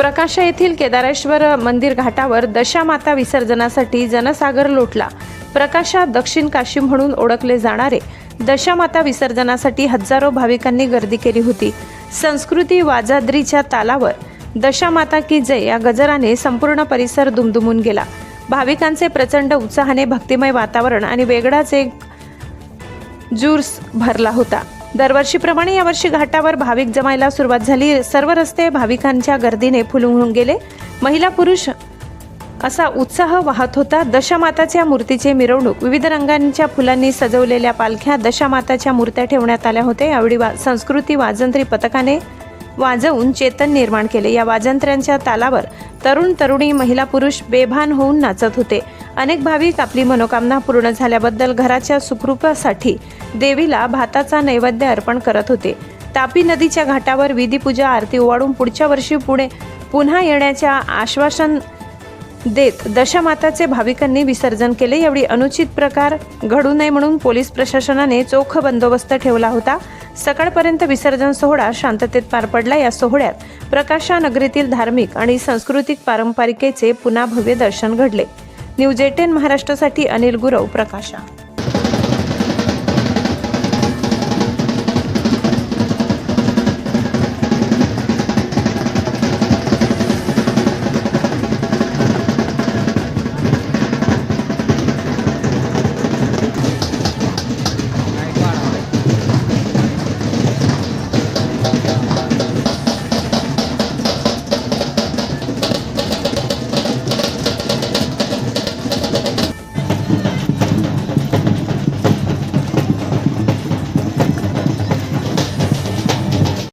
प्रकाशा येथील केदारेश्वर मंदिर घाटावर दशामाता विसर्जनासाठी जनसागर लोटला. प्रकाशा दक्षिण काशी म्हणून ओळखले जाणारे. दशामाता विसर्जनासाठी हजारो भाविकांनी गर्दी केली होती. संस्कृती वाजाद्रीच्या तालावर दशामाता की जय या गजराने संपूर्ण परिसर दुमदुमून गेला. भाविकांचे प्रचंड उत्साहाने भक्तिमय वातावरण आणि वेगळाच एक जूर्स भरला होता. दरवर्षीप्रमाणे यावर्षी घाटावर भाविक जमायला सुरुवात झाली. सर्व रस्ते भाविकांच्या गर्दीने फुलून गेले. महिला पुरुष असा उत्साह वाहत होता. दशामाताच्या मूर्तीचे मिरवणूक. विविध रंगांच्या फुलांनी सजवलेल्या पालख्या दशामाताच्या मूर्त्या ठेवण्यात आल्या होत्या. यावेळी वा संस्कृती वाजंत्री पथकाने वाजवून चेतन निर्माण केले. या वाजंत्र्यांच्या तालावर तरुण तरुणी महिला पुरुष बेभान होऊन नाचत होते. अनेक भाविक आपली मनोकामना पूर्ण झाल्याबद्दल घराच्या सुखरूपासाठी देवीला भाताचा नैवेद्य अर्पण करत होते. तापी नदीच्या घाटावर विधीपूजा आरती ओवाळून पुढच्या वर्षी पुणे पुन्हा येण्याच्या आश्वासन देत दशमाताचे भाविकांनी विसर्जन केले. यावेळी अनुचित प्रकार घडू नये म्हणून पोलीस प्रशासनाने चोख बंदोबस्त ठेवला होता. सकाळपर्यंत विसर्जन सोहळा शांततेत पार पडला. या सोहळ्यात प्रकाशा नगरीतील धार्मिक आणि सांस्कृतिक पारंपरिकेचे पुन्हा भव्य दर्शन घडले. न्यूज एटेन महाराष्ट्रासाठी अनिल गुरव प्रकाशा.